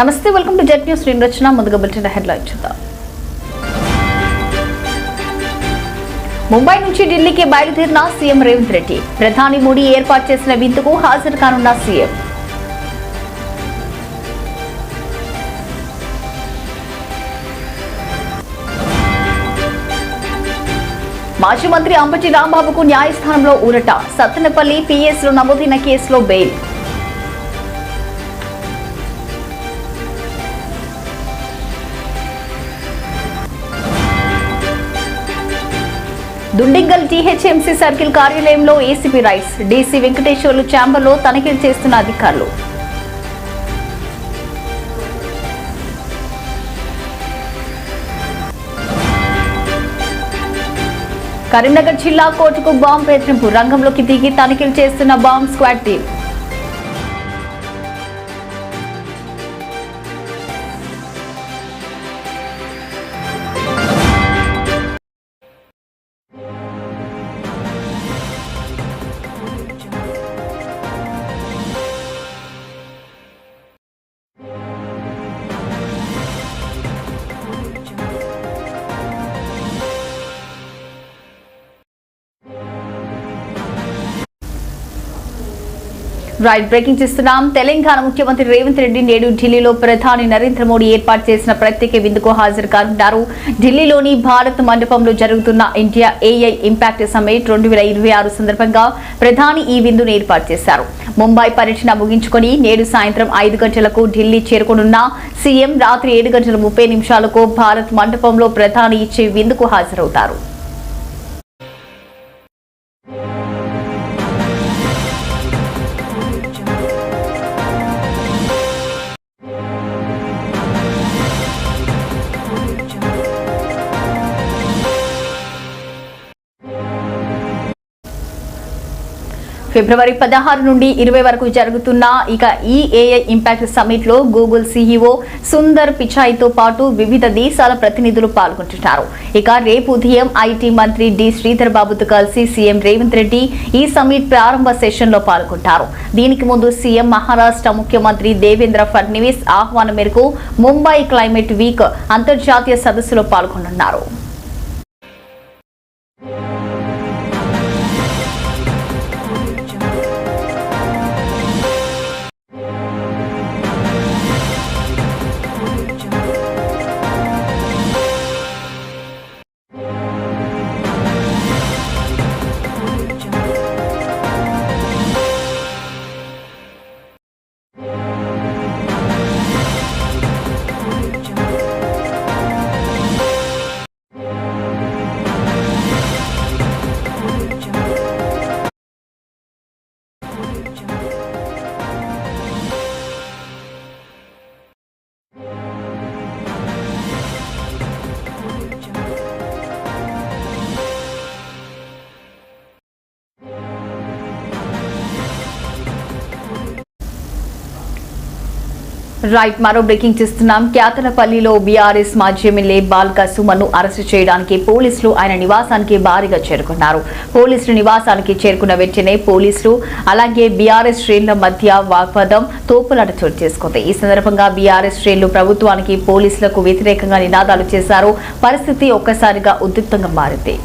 నమస్తే welcome to jet news నేను రచన. ముందుగా బులెటిన్ హెడ్లైన్ చూద్దాం. ముంబై నుంచి ఢిల్లీకి బయలుదేరిన సీఎం రేవంత్ రెడ్డి. ప్రధాని మోడీ ఏర్పాటు చేసిన విందుకు హాజరు కానున్న సీఎం. మాజీ మంత్రి అంబటి రాంబాబుకు న్యాయస్థానంలో ఊరట. సత్తెనపల్లి పిఎస్లో నమోదైన కేసులో బెయిల్. దుండిగల్ టీహెచ్ఎంసీ సర్కిల్ కార్యాలయంలో ఏసీబీ రైట్స్. డీసీ వెంకటేశ్వర్లు ఛాంబర్లో తనిఖీలు చేస్తున్న అధికారులు. కరీంనగర్ జిల్లా కోర్టుకు బాంబు బెదిరింపు రంగంలోకి దిగి తనిఖీలు చేస్తున్న bomb squad team. Right breaking చేస్తున్నాం తెలంగాణ ముఖ్యమంత్రి రేవంత్ రెడ్డి నేడు ఢిల్లీలో ప్రధాని నరేంద్ర మోడీ ఏర్పాటు చేసిన ప్రత్యేక విందుకు హాజరు కానున్నారు ఢిల్లీలోని భారత్ మండపంలో జరుగుతున్న ఇండియా ఏఐ ఇంపాక్ట్ సమ్మిట్ రెండు వేల ఇరవై ఆరు సందర్భంగా ప్రధాని ఈ విందును ఏర్పాటు చేశారు. ముంబై పర్యటన ముగించుకొని నేడు సాయంత్రం ఐదు గంటలకు ఢిల్లీ చేరుకోనున్న సీఎం రాత్రి ఏడు గంటల ముప్పై నిమిషాలకు భారత్ మండపంలో ప్రధాని ఇచ్చే విందుకు హాజరవుతారు. ఫిబ్రవరి పదహారు నుండి ఇరవై వరకు జరుగుతున్న ఇక ఈ ఏఐ ఇంపాక్ట్ సమిట్లో గూగుల్ సీఈఓ సుందర్ పిచాయ్తో పాటు వివిధ దేశాల ప్రతినిధులు పాల్గొంటున్నారు. ఇక రేపు ఉదయం ఐటీ మంత్రి డి శ్రీధర్ బాబుతో కలిసి సీఎం రేవంత్ రెడ్డి ఈ సమిట్ ప్రారంభ సెషన్లో పాల్గొంటారు. దీనికి ముందు సీఎం మహారాష్ట్ర ముఖ్యమంత్రి దేవేంద్ర ఫడ్నవీస్ ఆహ్వానం మేరకు ముంబై క్లైమేట్ వీక్ అంతర్జాతీయ సదస్సులో పాల్గొనున్నారు రైట్ మరో బ్రేకింగ్ చేస్తున్నాం. క్యాతలపల్లిలో బీఆర్ఎస్ మాజీ ఎమ్మెల్యే బాల్కా సుమన్ను అరెస్టు చేయడానికి పోలీసులు ఆయన నివాసానికి భారీగా చేరుకున్నారు. పోలీసులు నివాసానికి చేరుకున్న వెంటనే పోలీసులు అలాగే బీఆర్ఎస్ శ్రేణుల మధ్య వాగ్వాదం తోపులాట చోటు చేసుకుంది. ఈ సందర్భంగా బీఆర్ఎస్ శ్రేణులు ప్రభుత్వానికి పోలీసులకు వ్యతిరేకంగా నినాదాలు చేశారు. పరిస్థితి ఒక్కసారిగా ఉద్రిక్తంగా మారింది.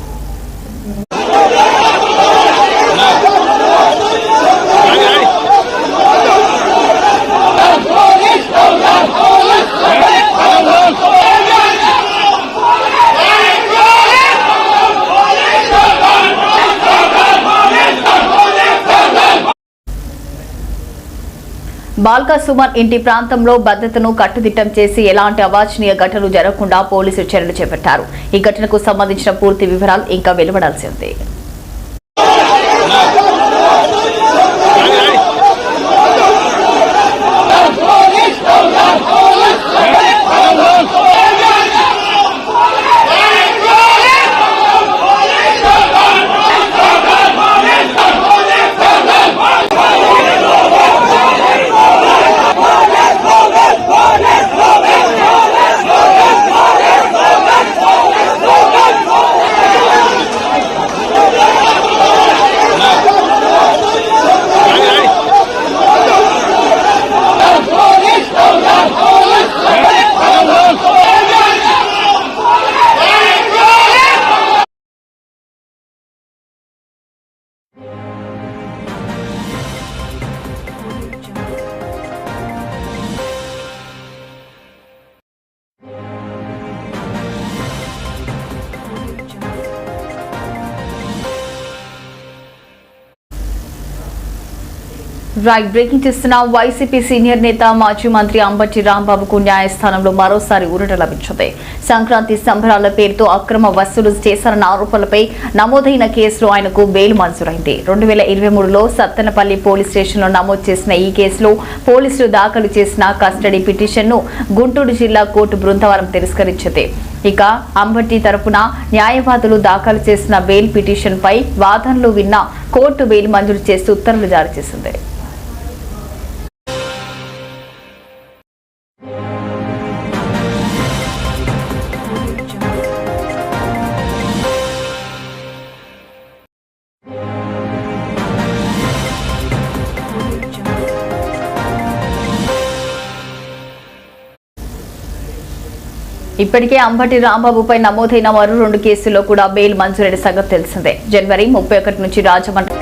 బాల్కా సుమన్ ఇంటి ప్రాంతంలో భద్రతను కట్టుదిట్టం చేసి ఎలాంటి అవాంఛనీయ ఘటనలు జరగకుండా పోలీసులు చర్యలు చేపట్టారు. ఈ ఘటనకు సంబంధించిన పూర్తి వివరాలు ఇంకా వెలువడాల్సి ఉంది. రైట్ బ్రేకింగ్ చేస్తున్న వైసీపీ సీనియర్ నేత మాజీ మంత్రి అంబటి రాంబాబుకు న్యాయస్థానంలో మరోసారి ఊరట లభించింది. సంక్రాంతి సంబరాల పేరుతో అక్రమ వసూలు చేశారన్న ఆరోపణలపై నమోదైన కేసులో ఆయనకు బెయిల్ మంజూరైంది. రెండు వేల ఇరవై మూడులో సత్తెనపల్లి పోలీస్ స్టేషన్లో నమోదు చేసిన ఈ కేసులో పోలీసులు దాఖలు చేసిన కస్టడీ పిటిషన్ను గుంటూరు జిల్లా కోర్టు బృందవారం తిరస్కరించింది. ఇక అంబటి తరపున న్యాయవాదులు దాఖలు చేసిన బెయిల్ పిటిషన్పై వాదనలు విన్న కోర్టు బెయిల్ మంజూరు చేస్తూ ఉత్తర్వులు జారీ చేసింది. ఇప్పటికే అంబటి రాంబాబుపై నమోదైన మరో రెండు కేసుల్లో కూడా బెయిల్ మంజూరైన సంగతి తెలిసిందే. జనవరి ముప్పై ఒకటి నుంచి Rajahmundry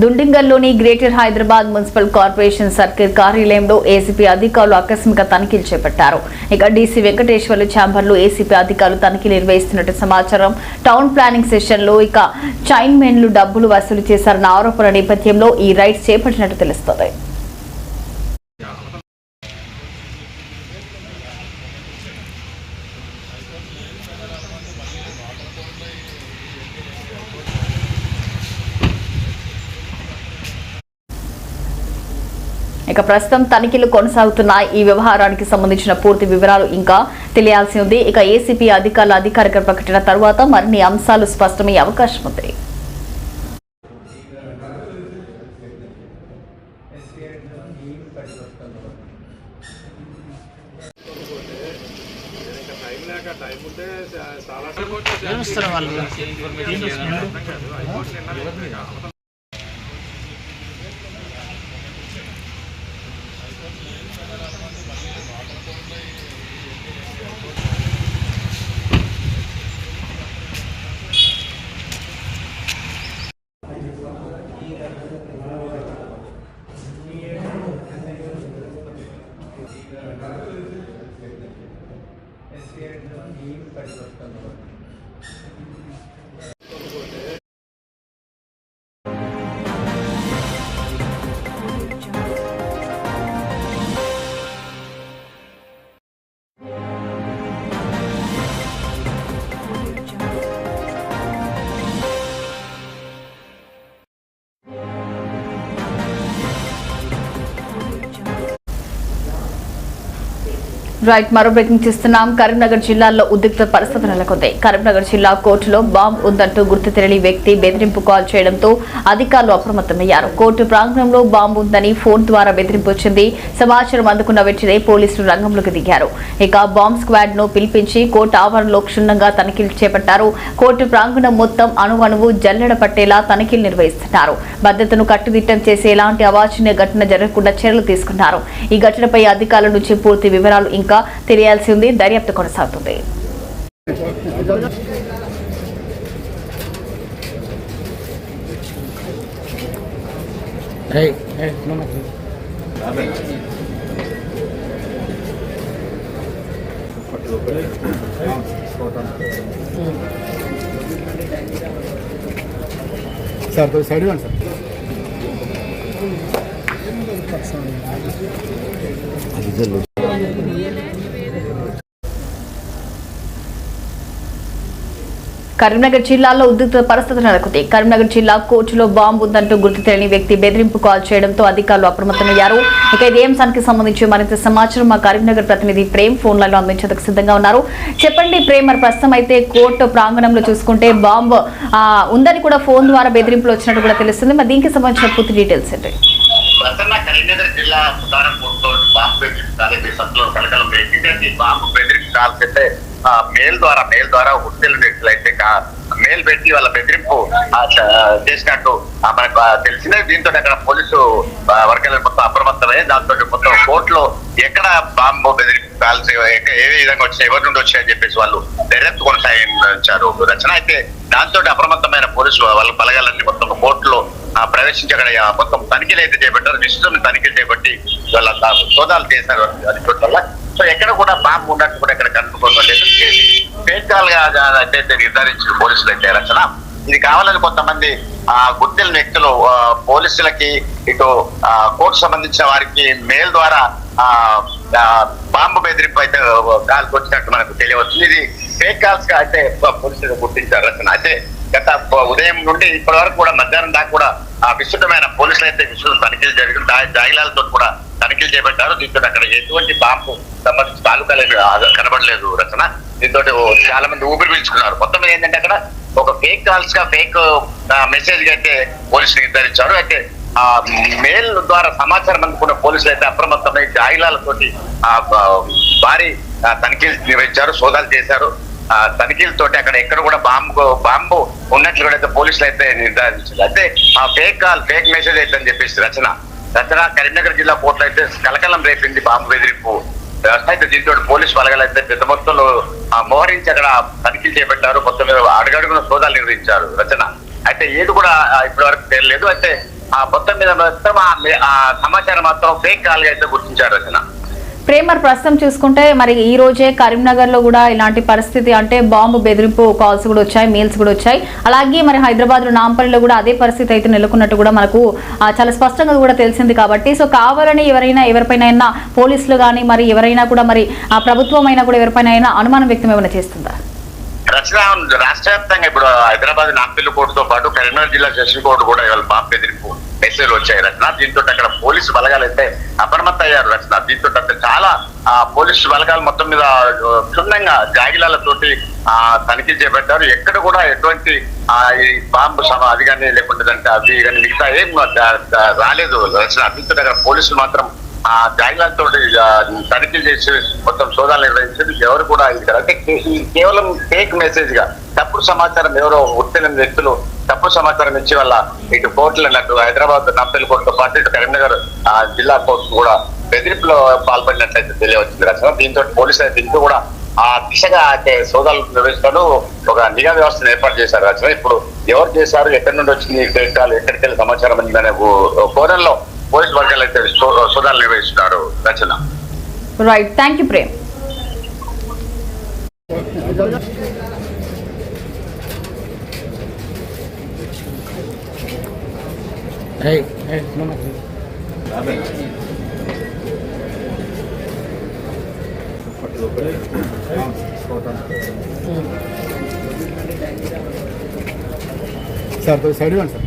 దుండింగల్లోని greater Hyderabad municipal corporation circle కార్యాలయంలో ఏసీపీ అధికారులు ఆకస్మిక తనిఖీలు చేపట్టారు. ఇక డీసీ వెంకటేశ్వర్లు ఛాంబర్లో ఏసీపీ అధికారులు తనిఖీలు నిర్వహిస్తున్నట్టు సమాచారం. టౌన్ ప్లానింగ్ సెషన్లో ఇక చైన్మెన్లు డబ్బులు వసూలు చేశారన్న ఆరోపణ నేపథ్యంలో ఈ రైడ్ చేపట్టినట్టు తెలుస్తోంది. ఇక ప్రస్తుతం తనిఖీలు కొనసాగుతున్న ఈ వ్యవహారానికి సంబంధించిన పూర్తి వివరాలు ఇంకా తెలియాల్సి ఉంది. ఇక ఏసీపీ అధికారుల అధికారిక ప్రకటన తర్వాత మరిన్ని అంశాలు స్పష్టమయ్యే అవకాశం ఉంది. వాళ్ళు? రైట్ మరో బ్రేకింగ్ చేస్తున్నాం. కరీంనగర్ జిల్లాలో ఉద్రిక్త పరిస్థితి నెలకొంది. కరీంనగర్ జిల్లా కోర్టులో బాంబ్ ఉందంటూ గుర్తు తెలియని వ్యక్తి బెదిరింపు కాల్ చేయడంతో అధికారులు అప్రమత్తమయ్యారు. కోర్టు ప్రాంగణంలో బాంబు ఉందని ఫోన్ ద్వారా బెదిరింపు వచ్చింది. సమాచారం అందుకున్న వెంటనే పోలీసులు రంగంలోకి దిగారు. ఇక బాంబ్ స్క్వాడ్ను పిలిపించి కోర్టు ఆవరణలో క్షుణ్ణంగా తనిఖీలు చేపట్టారు. కోర్టు ప్రాంగణం మొత్తం అణువణువు జల్లెడ పట్టేలా తనిఖీలు నిర్వహిస్తున్నారు. భద్రతను కట్టుదిట్టం చేసి ఎలాంటి అవాంఛనీయ ఘటన జరగకుండా చర్యలు తీసుకున్నారు. ఈ ఘటనపై అధికారుల నుంచి పూర్తి వివరాలు ఇంకా తెలియాల్సి ఉంది. దర్యాప్తు కొనసాగుతుంది. Hey, hey, no, no. Sir side ఇవ్వండి సార్. కరీంనగర్ జిల్లాలో ఉద్రిక్త పరిస్థితి నెలకొంది. కరీంనగర్ జిల్లా కోర్టులో బాంబు ఉందంటూ గుర్తు తెలియని వ్యక్తి బెదిరింపు కాల్ చేయడంతో అధికారులు అప్రమత్తమయ్యారు. ఇక ఇదే అంశానికి సంబంధించి మరింత సమాచారం మా కరీంనగర్ ప్రతినిధి ప్రేమ్ ఫోన్ లైన్ అందించేందుకు సిద్ధంగా ఉన్నారు. చెప్పండి ప్రేమ్ మరి ప్రస్తుతం అయితే కోర్టు ప్రాంగణంలో చూసుకుంటే బాంబు ఉందని కూడా ఫోన్ ద్వారా బెదిరింపులు వచ్చినట్టు కూడా తెలుస్తుంది. మరి దీనికి సంబంధించిన పూర్తి డీటెయిల్స్ ఏంటి? ప్రసన్న కరీంనగర్ జిల్లా ప్రధాన కోర్టులో బాంబు బెదిరించాలి సత్తులో కలకలం రేసింది బాంబు బెదిరించాల్సిందే ఆ, మెయిల్ ద్వారా మెయిల్ ద్వారా హుట్టెలు వ్యక్తులైతే మేల్ పెట్టి వాళ్ళ బెదిరింపు చేసినట్టు ఆ, మనకు తెలిసిందే. దీంతో అక్కడ పోలీసు వర్గాలు మొత్తం అప్రమత్తమై దాంతో మొత్తం కోర్టులో ఎక్కడ బాంబు బెదిరింపు కాల్సి ఏ విధంగా వచ్చాయి ఎవరి నుండి వచ్చాయని చెప్పేసి వాళ్ళు దర్యాప్తు కొనసాగించారు. రచన అయితే దాంతో అప్రమత్తమైన పోలీసులు వాళ్ళ బలగాలన్నీ మొత్తం కోర్టులో ఆ, ప్రవేశించి అక్కడ మొత్తం తనిఖీలు అయితే చేపట్టారు. విస్తృత తనిఖీలు చేపట్టి వాళ్ళ సోదాలు చేశారు. అది వల్ల. సో ఎక్కడ కూడా బాంబు ఉన్నట్టు కూడా ఇక్కడ కనుక్కోలేదు ఫేక్ కాల్గా అయితే నిర్ధారించిన పోలీసులు అయితే రచన ఇది కావాలని కొంతమంది ఆ గుర్తిన వ్యక్తులు పోలీసులకి ఇటు కోర్టు సంబంధించిన వారికి మెయిల్ ద్వారా ఆ బాంబు బెదిరింపు అయితే కాల్స్ వచ్చినట్టు మనకు తెలియవచ్చు. ఇది ఫేక్ కాల్స్గా అయితే పోలీసులు గుర్తించారు. రచన అయితే గత ఉదయం నుండి ఇప్పటి వరకు కూడా మధ్యాహ్నం దాకా కూడా విస్తృతమైన పోలీసులు అయితే విస్తృత తనిఖీలు జరిగిన జాయిలాలతో కూడా తనిఖీలు చేపట్టారు. దీంతో అక్కడ ఎటువంటి బాంబు సంబంధించి తాలూకాలు కనబడలేదు రచన. దీంతో చాలా మంది ఊపిరి పీల్చుకున్నారు. మొత్తం మీద ఏంటంటే అక్కడ ఒక ఫేక్ కాల్స్గా ఫేక్ మెసేజ్గా అయితే పోలీసులు నిర్ధారించారు. అయితే ఆ మెయిల్ ద్వారా సమాచారం అందుకున్న పోలీసులు అయితే అప్రమత్తమై జాయిలాలతోటి ఆ భారీ తనిఖీలు నిర్వహించారు సోదాలు చేశారు. ఆ తనిఖీలతోటి అక్కడ ఎక్కడ కూడా బాంబు బాంబు ఉన్నట్లు కూడా అయితే పోలీసులు అయితే నిర్ధారించారు అయితే ఆ ఫేక్ కాల్ ఫేక్ మెసేజ్ అయితే అని చెప్పేసి రచన రచన కరీంనగర్ జిల్లా కోర్టులో అయితే కలకలం రేపింది బాంబు బెదిరింపు. అయితే దీంతో పోలీసు బలగాలు అయితే పెద్ద మొత్తంలో ఆ, మోహరించి అక్కడ తనిఖీలు చేపట్టారు. మొత్తం అడుగడుగున సోదాలు నిర్వహించారు రచన. అయితే ఏది కూడా ఇప్పటి వరకు తెలియలేదు. అయితే ఆ మొత్తం మీద మొత్తం ఆ సమాచారం మాత్రం ఫేక్ కాల్గా అయితే గుర్తించారు రచన. ప్రేమర్ ప్రస్తుతం చూసుకుంటే మరి ఈ రోజే కరీంనగర్లో కూడా ఇలాంటి పరిస్థితి అంటే బాంబు బెదిరింపు కాల్స్ కూడా వచ్చాయి మెయిల్స్ కూడా వచ్చాయి. అలాగే మరి హైదరాబాద్లో నాంపల్లిలో కూడా అదే పరిస్థితి అయితే నెలకొన్నట్టు కూడా మనకు చాలా స్పష్టంగా కూడా తెలిసింది కాబట్టి. సో కావాలని ఎవరైనా ఎవరిపైన పోలీసులు కానీ మరి ఎవరైనా కూడా మరి ఆ ప్రభుత్వం అయినా కూడా ఎవరిపైన అయినా అనుమానం వ్యక్తం ఏమైనా చేస్తుందా? రాష్ట్ర వ్యాప్తంగా ఇప్పుడు హైదరాబాద్ నాంపల్లి కోర్టుతో పాటు కరీంనగర్ జిల్లా సెషన్ కోర్టు కూడా ఇవాళ బాంబు బెదిరింపు మెసేజ్లు వచ్చాయి. రచన దీంతో అక్కడ పోలీసు బలగాలు అయితే అప్రమత్త అయ్యారు. రచన దీంతో చాలా ఆ పోలీసు బలగాలు మొత్తం మీద క్షుణ్ణంగా జాగిలాలతోటి ఆ తనిఖీ చేపట్టారు. ఎక్కడ కూడా ఎటువంటి ఆ ఈ బాంబు సమ అది కానీ లేకుంటే అంటే అది కానీ మిగతా ఏం రాలేదు. రచన దీంతో అక్కడ పోలీసులు మాత్రం ఆ జాగిలాలతో తనిఖీలు చేసి మొత్తం సోదాలు నిర్వహించింది ఎవరు కూడా ఇక్కడ. అంటే కేవలం ఫేక్ మెసేజ్గా తప్పుడు సమాచారం ఎవరో ఉత్తీర్ణ వ్యక్తులు తప్పుడు సమాచారం ఇచ్చి వల్ల ఇటు కోర్టులు అన్నట్టు హైదరాబాద్ నాంపల్లి కోర్టుతో పాటు ఇటు కరీంనగర్ ఆ, జిల్లా కోర్టు కూడా బెదిరింపులో పాల్పడినట్లయితే తెలియవచ్చింది రచన దీంతో పోలీసులు అయితే కూడా ఆ దిశగా అయితే సోదాలు నిర్వహిస్తాడు ఒక నిఘా వ్యవస్థను ఏర్పాటు చేశారు రచన ఇప్పుడు ఎవరు చేశారు ఎక్కడి నుండి వచ్చింది ఈ ఎక్కడికి వెళ్ళి సమాచారం అనే ఓ- పోలీసు వర్గాలు అయితే సోదాలు నిర్వహిస్తున్నారు. Rachana. Right thank you Prem Hey, hey, no, no. Sir side ఇవ్వండి సార్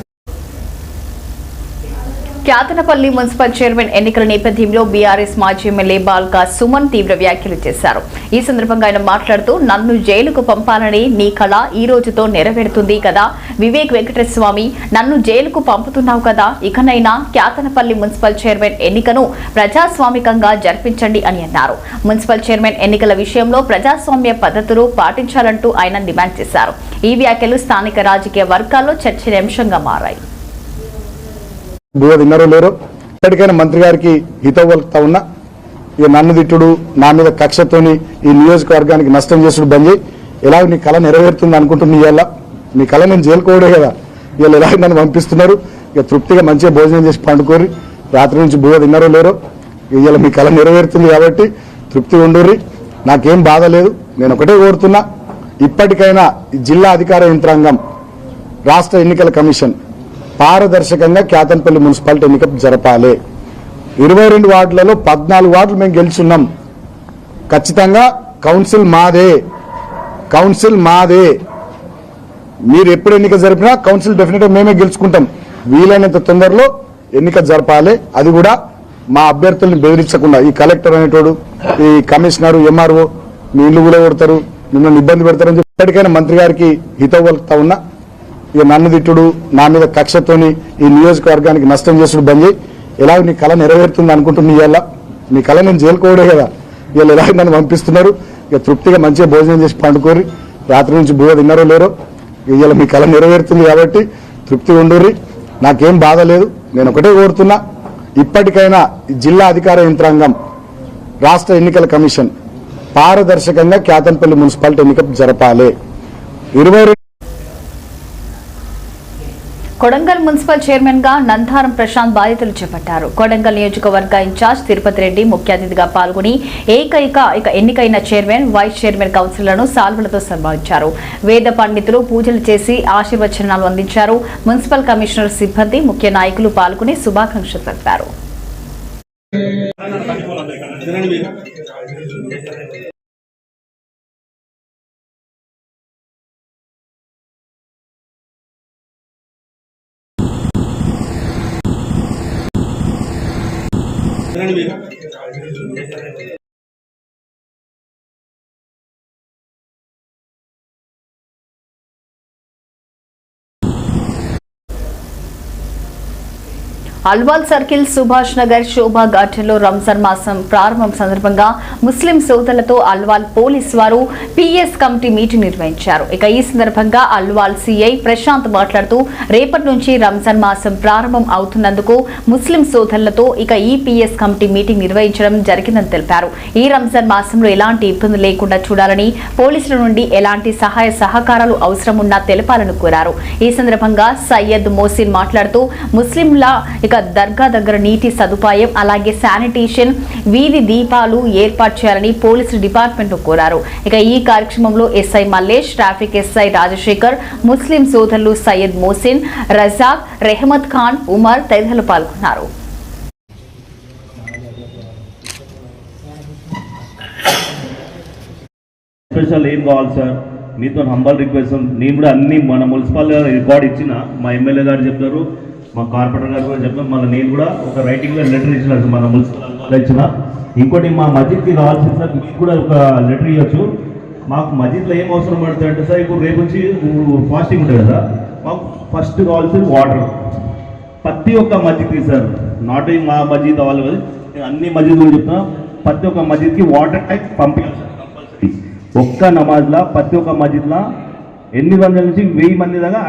క్యాతనపల్లి మున్సిపల్ చైర్మన్ ఎన్నికల నేపథ్యంలో బీఆర్ఎస్ మాజీ ఎమ్మెల్యే బాల్కా సుమన్ తీవ్ర వ్యాఖ్యలు చేశారు. ఈ సందర్భంగా ఆయన మాట్లాడుతూ నన్ను జైలుకు పంపాలని నీ కళ ఈ రోజుతో నెరవేరుతుంది కదా. వివేక్ వెంకటేశ్వర స్వామి నన్ను జైలుకు పంపుతున్నావు కదా. ఇకనైనా క్యాతనపల్లి మున్సిపల్ చైర్మన్ ఎన్నికను ప్రజాస్వామికంగా జరిపించండి అని అన్నారు. మున్సిపల్ చైర్మన్ ఎన్నికల విషయంలో ప్రజాస్వామ్య పద్ధతులు పాటించాలంటూ ఆయన డిమాండ్ చేశారు. ఈ వ్యాఖ్యలు స్థానిక రాజకీయ వర్గాల్లో చర్చనీయాంశంగా మారాయి. బువ్వ తిన్నారో లేరో? ఇప్పటికైనా మంత్రి గారికి హితవలుతా ఉన్నా ఇక నన్ను తిట్టుడు నా మీద కక్షతోని ఈ నియోజకవర్గానికి నష్టం చేసుడు బంద్ చేయి. ఎలాగ నీ కళ నెరవేరుతుంది అనుకుంటుంది ఇవాళ. నీ కళ నేను జైలుకోవడే కదా. ఇవాళ ఎలాగ నన్ను పంపిస్తున్నారు. ఇక తృప్తిగా మంచిగా భోజనం చేసి పండుకోరి రాత్రి నుంచి బువ్వ తిన్నారో లేరో? ఇవాళ మీ కళ నెరవేరుతుంది కాబట్టి తృప్తిగా ఉండుర్రి. నాకేం బాధ లేదు. నేను ఒకటే కోరుతున్నా. ఇప్పటికైనా జిల్లా అధికార యంత్రాంగం రాష్ట్ర ఎన్నికల కమిషన్ పారదర్శకంగా కేతన్పల్లి మున్సిపాలిటీ ఎన్నిక జరపాలి. ఇరవై రెండు వార్డులలో పద్నాలుగు వార్డులు మేము గెలుచున్నాం. ఖచ్చితంగా కౌన్సిల్ మాదే. కౌన్సిల్ మాదే. మీరు ఎప్పుడు ఎన్నిక జరిపినా కౌన్సిల్ డెఫినెట్గా మేమే గెలుచుకుంటాం. వీలైనంత తొందరలో ఎన్నిక జరపాలి. అది కూడా మా అభ్యర్థుల్ని బెదిరించకుండా. ఈ కలెక్టర్ అనేటోడు ఈ కమిషనర్ ఎంఆర్ఓ మీ ఇల్లు కూడా కొడతారు మిమ్మల్ని ఇబ్బంది పెడతారని చెప్పి ఎప్పటికైనా మంత్రి గారికి హితవు పలుకుతా ఉన్నా. ఇక నన్ను తిట్టుడు నా మీద కక్షతోని ఈ నియోజకవర్గానికి నష్టం చేసుడు బంద్ చేయి. నీ కళ నెరవేరుతుంది అనుకుంటున్నా ఇవాళ నీ కళ నేను జైలుకోవడే కదా. వీళ్ళు ఎలాగ నన్ను పంపిస్తున్నారు. ఇక తృప్తిగా మంచిగా భోజనం చేసి పండుకోరి రాత్రి నుంచి బువ్వ తిన్నారో లేరో. ఇవాళ మీ కళ నెరవేరుతుంది కాబట్టి తృప్తి ఉండూరి నాకేం బాధ లేదు. నేను ఒకటే కోరుతున్నా. ఇప్పటికైనా జిల్లా అధికార యంత్రాంగం రాష్ట్ర ఎన్నికల కమిషన్ పారదర్శకంగా క్యాతంపల్లి మున్సిపాలిటీ ఎన్నిక జరపాలి. ఇరవై కొడంగల్ మున్సిపల్ చైర్మన్గా నందారం ప్రశాంత్ బాధ్యతలు చేపట్టారు. కొడంగల్ నియోజకవర్గ ఇన్ఛార్జ్ తిరుపతి రెడ్డి ముఖ్య అతిథిగా పాల్గొని ఏకైక ఇక ఎన్నికైన చైర్మన్ వైస్ చైర్మన్ కౌన్సిలర్లను సాల్వలతో సన్మానించారు. వేద పండితులు పూజలు చేసి ఆశీర్వచనాలు అందించారు. మున్సిపల్ కమిషనర్ సిబ్బంది ముఖ్య నాయకులు పాల్గొని శుభాకాంక్షలు తెలిపారు. అల్వాల్ సర్కిల్ సుభాష్ నగర్ శోభా ఘాట్లో రంజాన్ మాసం ప్రారంభం సందర్భంగా ముస్లిం సోదరులతో అల్వాల్ పోలీస్ వారు పిఎస్ కమిటీ మీటింగ్ నిర్వహించారు. ఇక ఈ సందర్భంగా అల్వాల్ సిఐ ప్రశాంత్ మాట్లాడుతూ రేపటి నుంచి రంజాన్ మాసం ప్రారంభం అవుతున్నందుకు ముస్లిం సోదరులతో ఇక ఈ పిఎస్ కమిటీ మీటింగ్ నిర్వహించడం జరిగిందని తెలిపారు. ఈ రంజాన్ మాసంలో ఎలాంటి ఇబ్బంది లేకుండా చూడాలని పోలీసుల నుండి ఎలాంటి సహాయ సహకారాలు అవసరమున్నా తెలపాలని కోరారు. ఈ సందర్భంగా సయ్యద్ మోసిన్ మాట్లాడుతూ ముస్లింల ఇక దర్గా దగ్గర నీటి సదుపాయం అలాగే శానిటేషన్ వీధి దీపాలు ఏర్పాటు చేయాలని పోలీసు డిపార్ట్మెంట్ కోరారు. ఇక ఈ కార్యక్రమంలో SI Mallesh traffic SI Rajasekhar Muslim సోదరులు సయ్యద్ మోసిన్ రజాక్ రెహమద్ ఖాన్ ఉమర్ తదితరులు పాల్గొన్నారు. స్పెషల్ ఏం కావాలి సార్ మీతో హంబల్ రిక్వెస్ట్ నేను కూడా అన్ని మన మున్సిపాలిటీ రికార్డ్ ఇచ్చిన మా ఎమ్మెల్యే గారు చెప్తారు. మా కార్పొరేటర్ గారు కూడా చెప్పిన మళ్ళీ నేను కూడా ఒక రైటింగ్లో లెటర్ ఇచ్చిన సార్ మన మున్సిపల్ ఇచ్చిన. ఇంకోటి మా మస్జిద్కి కావాల్సింది సార్ మీకు కూడా ఒక లెటర్ ఇవ్వచ్చు మాకు మస్జిద్లో ఏం అవసరం పడుతుంది అంటే సార్ ఇప్పుడు రేపు నుంచి ఫాస్టింగ్ ఉంటుంది కదా మాకు ఫస్ట్ కావాల్సింది వాటర్ ప్రతి ఒక్క మస్జిద్కి సార్ నాట్ ఈ మా మస్జిద్ వాళ్ళు కదా నేను అన్ని మస్జిద్ గురించి చెప్తున్నా ప్రతి ఒక్క మస్జిద్కి వాటర్ ట్యాంక్ పంపించాలి సార్ కంపల్సరీ ఒక్క నమాజ్లా ప్రతి ఒక్క మస్జిద్లా ఎనిమిది వందల నుంచి వెయ్యి మంది దాకా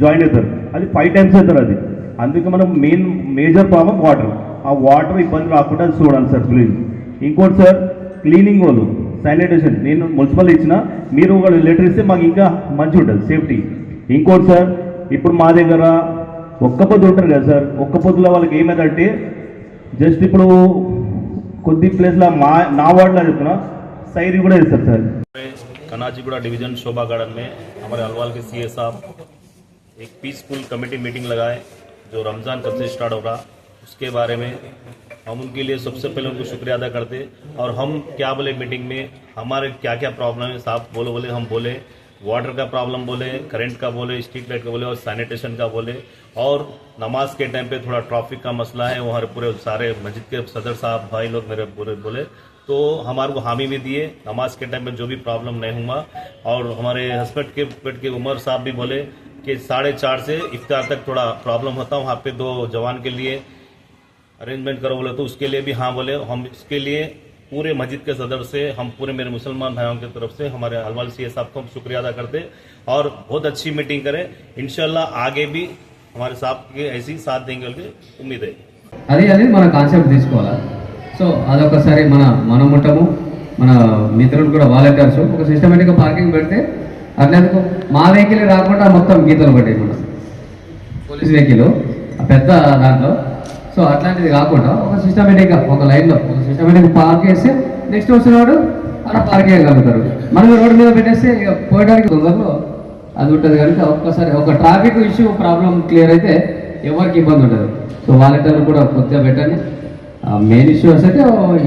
జాయిన్ అవుతారు. అది ఫైవ్ టైమ్స్ అవుతారు అది అందుకే మనం మెయిన్ మేజర్ ప్రాబ్లం వాటర్ ఆ వాటర్ ఇబ్బంది రాకుండా చూడాలి సార్ ప్లీజ్ ఇంకోటి సార్ క్లీనింగ్ వాళ్ళు శానిటేషన్ నేను మున్సిపల్ ఇచ్చిన మీరు ఒక లెటర్ ఇస్తే మాకు ఇంకా మంచిగా ఉంటుంది సేఫ్టీ ఇంకోటి సార్ ఇప్పుడు మా దగ్గర ఒక్క పొద్దు ఉంటారు కదా సార్ ఒక్క పొద్దులో వాళ్ళకి ఏమైందంటే జస్ట్ ఇప్పుడు కొద్ది ప్లేస్లో మా నా వార్డులో చెప్తున్నా సైరీ కూడా ఇస్తారు sir Kanajiguda division Shobha Garden में हमारे अलवाल के सीए साहब एक पीसफुल कमेटी मीटिंग लगाए, जो रमज़ान कब से स्टार्ट हो रहा। उसके बारे में हम उनके लिए सबसे पहले उनको शुक्रिया अदा करते और हम क्या बोले मीटिंग में, हमारे क्या क्या प्रॉब्लम है साहब बोलो बोले, हम बोले। वाटर का प्रॉब्लम बोले करंट का बोले स्ट्रीट लाइट का बोले, और सैनिटेशन का बोले। और नमाज़ के टाइम पे थोड़ा ट्रैफ़िक का मसला है, वहाँ पूरे सारे मस्जिद के सदर साहब, भाई लोग मेरे पूरे बोले। तो हमारे को हामी भी दिए, नमाज़ के टाइम में जो भी प्रॉब्लम नहीं हुआ। और हमारे हस्बैंड के पेट के उमर साहब भी बोले कि साढ़े चार से इफ्तार तक थोड़ा प्रॉब्लम होता वहाँ पे दो जवान के लिए अरेंजमेंट करो बोले तो उसके लिए भी हाँ बोले हम इसके लिए पूरे मस्जिद के सदर से हम पूरे मेरे मुसलमान भाइयों की तरफ से हमारे हलवाल सी साहब को हम शुक्रिया अदा करते और बहुत अच्छी मीटिंग करें इंशाल्लाह आगे भी हमारे साहब के ऐसे ही साथ देंगे बोल के उम्मीद है అది అనేది మన కాన్సెప్ట్ తీసుకోవాలా సో అదొకసారి మన మనం ఉంటాము మన మిత్రులు కూడా వాలంటీర్స్ ఒక సిస్టమేటిక్గా పార్కింగ్ పెడితే అట్లెందుకు మా వెహికల్ రాకుండా మొత్తం గీతలు పడ్డాయి పోలీస్ వెహికల్ పెద్ద దాంట్లో. సో అట్లాంటిది కాకుండా ఒక సిస్టమేటిక్గా ఒక లైన్లో ఒక సిస్టమేటిక్ పార్క్ చేస్తే నెక్స్ట్ వచ్చిన వాడు అలా పార్క్ చేయగలుగుతారు. మనం రోడ్డు మీద పెట్టేస్తే ఇక పోయడానికి తొందరలో అది ఉంటుంది కనుక ఒక్కసారి ఒక ట్రాఫిక్ ఇష్యూ ప్రాబ్లం క్లియర్ అయితే ఎవరికి ఇబ్బంది ఉండదు. సో వాలంటీర్లు కూడా కొద్దిగా పెట్టండి. మెయిన్ ఇష్యూ అయితే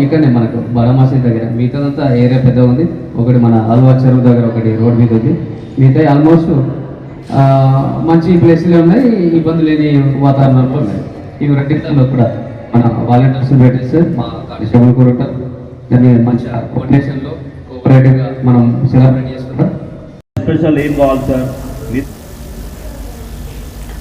ఇక్కడనే మనకు బడా దగ్గర. మిగతాదంతా ఏరియా పెద్ద ఉంది ఒకటి మన అల్వా చెరువు దగ్గర ఒకటి రోడ్ మీద ఉంది. మిగతా ఆల్మోస్ట్ మంచి ప్లేస్లో ఉన్నాయి. ఇబ్బంది లేని వాతావరణంలో ఉన్నాయి. ఇవి రెండింటిలో కూడా మన వాలంటీర్స్ పెట్టేస్తే మా కానిస్టేబుల్ కూడా ఉంటారు. దాన్ని మంచి కోఆర్డినేషన్లో కోఆపరేటివ్గా మనం సెలబ్రేట్ చేసుకుంటాం. స్పెషల్ ఏం కావాలి సార్ మీ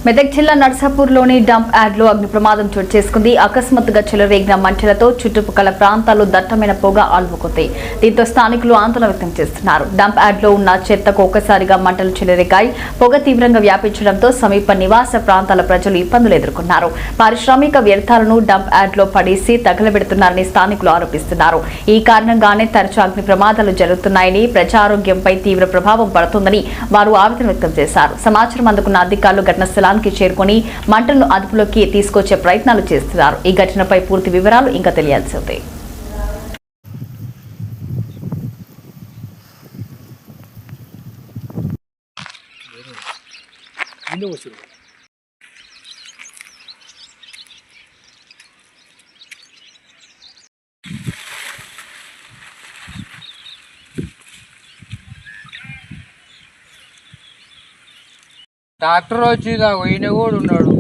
మెదక్ జిల్లా నర్సాపూర్లోని డంప్ యార్డ్లో అగ్ని ప్రమాదం చోటు చేసుకుంది. అకస్మాత్తుగా చెలరేగిన మంటలతో చుట్టుపక్కల ప్రాంతాల్లో దట్టమైన పొగ ఆల్పుకుంది దీంతో స్థానికులు ఆందోళన వ్యక్తం చేస్తున్నారు. డంప్ యార్డ్లో ఉన్న చెత్తకు ఒక్కసారిగా మంటలు చెలరేగాయి. పొగ తీవ్రంగా వ్యాపించడంతో సమీప నివాస ప్రాంతాల ప్రజలు ఇబ్బందులు ఎదుర్కొన్నారు. పారిశ్రామిక వ్యర్థాలను డంప్ యార్డ్లో పడేసి తగలబెడుతున్నారని స్థానికులు ఆరోపిస్తున్నారు. ఈ కారణంగానే తరచూ అగ్ని ప్రమాదాలు జరుగుతున్నాయని ప్రజారోగ్యంపై తీవ్ర ప్రభావం పడుతుందని వారు ఆవేదన వ్యక్తం చేశారు. సమాచారం అందుకున్న అధికారులు ఘటనా స్థలానికి చేరుకొని మంటలను అదుపులోకి తీసుకొచ్చే ప్రయత్నాలు చేస్తున్నారు. ఈ ఘటనపై పూర్తి వివరాలు ఇంకా తెలియాల్సి ఉంది. డాక్టర్ వచ్చి ఈయన కూడా ఉన్నాడు.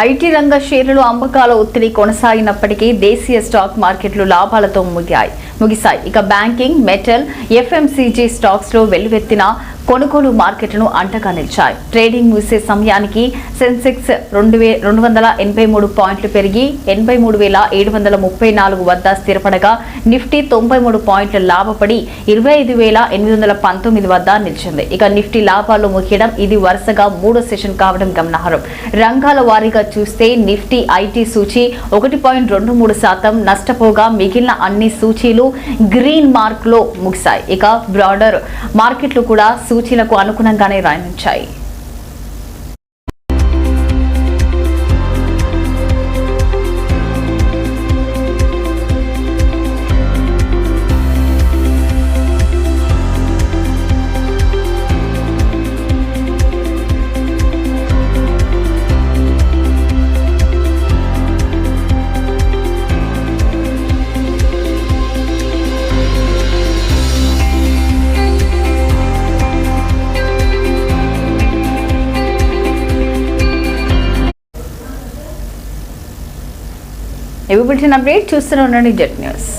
ఐటీ రంగ షేర్లు అమ్మకాల ఒత్తిడి కొనసాగినప్పటికీ దేశీయ స్టాక్ మార్కెట్లు లాభాలతో ముగియాయి ముగిశాయి. ఇక బ్యాంకింగ్ మెటల్ ఎఫ్ఎంసీజీ స్టాక్స్లో వెల్లువెత్తిన కొనుగోలు మార్కెట్లను అంటగా నిలిచాయి. ట్రేడింగ్ ముగిసే సమయానికి సెన్సెక్స్ రెండు వే రెండు వందల ఎనభై మూడు పాయింట్లు పెరిగి ఎనభై మూడు వేల ఏడు వందల ముప్పై నాలుగు వద్ద స్థిరపడగా నిఫ్టీ తొంభై మూడు పాయింట్లు లాభపడి ఇరవై ఐదు వేల ఎనిమిది వందల పంతొమ్మిది వద్ద నిలిచింది. ఇక నిఫ్టీ లాభాలు ముగియడం ఇది వరుసగా మూడో సెషన్ కావడం గమనార్హం. రంగాల వారీగా చూస్తే నిఫ్టీ ఐటీ సూచి ఒకటి పాయింట్ రెండు మూడు శాతం నష్టపోగా మిగిలిన అన్ని సూచీలు గ్రీన్ మార్క్లో ముగిశాయి. ఇక బ్రాడర్ మార్కెట్లు కూడా సూచీలకు అనుగుణంగానే రాయించాయి. ఇవి బిల్టిన్ అప్డేట్ చూస్తూనే ఉండండి జెట్ న్యూస్.